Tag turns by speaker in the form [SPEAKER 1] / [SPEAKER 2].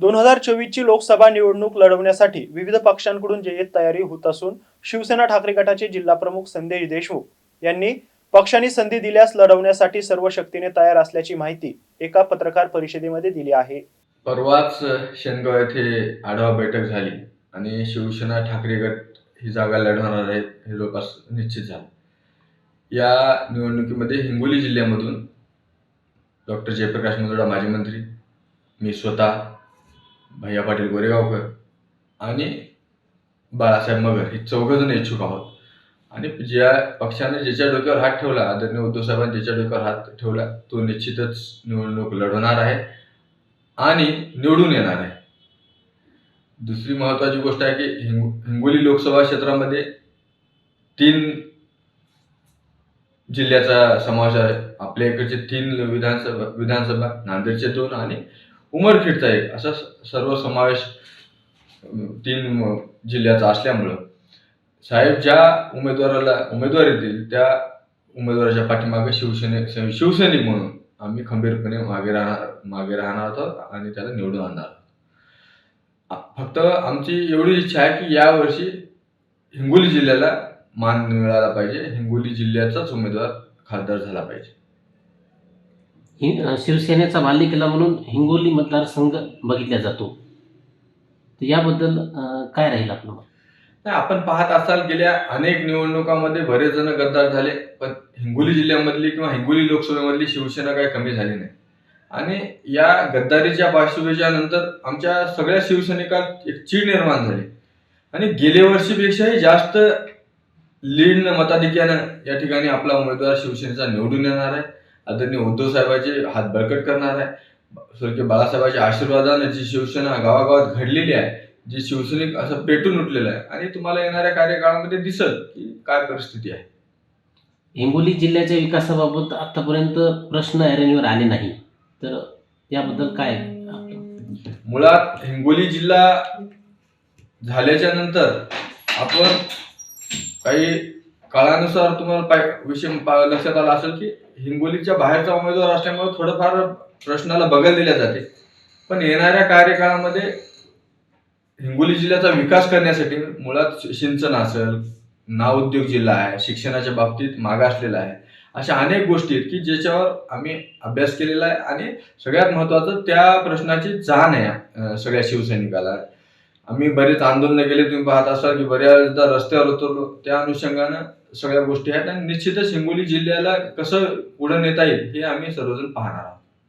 [SPEAKER 1] दोन हजार चोवीसची लोकसभा निवडणूक लढवण्यासाठी विविध पक्षांकडून जय्यत तयारी होत असून शिवसेना ठाकरे गटाचे जिल्हाप्रमुख संदेश देशमुख यांनी पक्षांनी संधी दिल्यास लढवण्यासाठी सर्व शक्तीने तयार असल्याची माहिती एका पत्रकार परिषदेमध्ये दिली आहे.
[SPEAKER 2] परवाच शेनगाव येथे आढावा बैठक झाली आणि शिवसेना ठाकरे गट ही जागा लढवणार आहे हे जवळपास निश्चित झालं. या निवडणुकीमध्ये हिंगोली जिल्ह्यामधून डॉक्टर जयप्रकाश मुंदडा माजी मंत्री मी स्वतः भैया पाटील गोरेगावकर आणि बाळासाहेब मगर हे चौघजण इच्छुक आहोत. आणि ज्या पक्षाने ज्याच्या डोक्यावर हात ठेवला आदरणीय उद्धव साहेबांनी ज्याच्या डोक्यावर हात ठेवला तो निश्चितच निवडणूक लढवणार आहे आणि निवडून येणार आहे. दुसरी महत्त्वाची गोष्ट आहे की हिंग हिंगोली लोकसभा क्षेत्रामध्ये तीन जिल्ह्याचा समावेश आहे. आपल्या इकडचे तीन विधानसभा विधानसभा नांदेडचे दोन आणि उमरखेडचा एक असा स- सर्व समावेश तीन जिल्ह्याचा असल्यामुळं साहेब ज्या उमेदवाराला उमेदवार येतील त्या उमेदवाराच्या पाठीमागे शिवसेने शिवसैनिक म्हणून आम्ही खंबीरपणे मागे राहणार मागे राहणार आहोत आणि त्याला निवडून आणणार आहोत. फक्त आमची एवढी इच्छा आहे की यावर्षी हिंगोली जिल्ह्याला मान मिळाला पाहिजे हिंगोली जिल्ह्याचाच उमेदवार खासदार झाला पाहिजे
[SPEAKER 3] हि शिवसेनेचा बाल्यकिल्ला म्हणून हिंगोली मतदारसंघ बघितला जातो. तर याबद्दल काय राहील आपलं मत?
[SPEAKER 2] नाही आपण पाहत असाल गेल्या अनेक निवडणुकांमध्ये बरेच जण गद्दार झाले पण हिंगोली जिल्ह्यामधली किंवा हिंगोली लोकसभेमधली शिवसेना काही कमी झाली नाही. आणि या गद्दारीच्या पार्श्वभूमीच्या नंतर आमच्या सगळ्या शिवसैनिकात एक चीड निर्माण झाली. आणि गेल्या वर्षीपेक्षाही जास्त लीड मताधिक्यानं या ठिकाणी आपला उमेदवार शिवसेनेचा निवडून येणार आहे. आदरणीय उद्धव साहेबांचे हात बळकट करणार आहे. स्वर्गीय बाळासाहेबांच्या आशीर्वादाने जी शिवसेना गावागावात घडलेली आहे जे शिवसैनिक असं पेटून उठलेलं आहे आणि तुम्हाला येणाऱ्या कार्यकाळामध्ये दिसल की काय परिस्थिती आहे.
[SPEAKER 3] हिंगोली जिल्ह्याच्या विकासाबाबत आतापर्यंत प्रश्न ऐरणीवर आले नाही. तर याबद्दल काय?
[SPEAKER 2] मुळात हिंगोली जिल्हा झाल्याच्यानंतर आपण काही काळानुसार तुम्हाला पाय विषय पा- लक्षात आला असेल की हिंगोलीच्या बाहेरचा उमेदवार असल्यामुळे थोडंफार प्रश्नाला बगल दिल्या जाते. पण येणाऱ्या कार्यकाळामध्ये हिंगोली जिल्ह्याचा विकास करण्यासाठी मुळात सिंचन असेल नावउद्योग जिल्हा आहे शिक्षणाच्या बाबतीत मागासलेला आहे अशा अनेक गोष्टी आहेत की ज्याच्यावर आम्ही अभ्यास केलेला आहे आणि सगळ्यात महत्वाचं त्या प्रश्नाची जाण आहे अं, सगळ्या शिवसैनिकाला. आम्ही बरेच आंदोलनं केले तुम्ही पाहत असाल की बऱ्याचदा रस्त्यावर उतरलो. त्या अनुषंगानं सगळ्या गोष्टी आहेत आणि निश्चितच हिंगोली जिल्ह्याला कसं पुढे नेता येईल हे आम्ही सर्वजण पाहणार आहोत.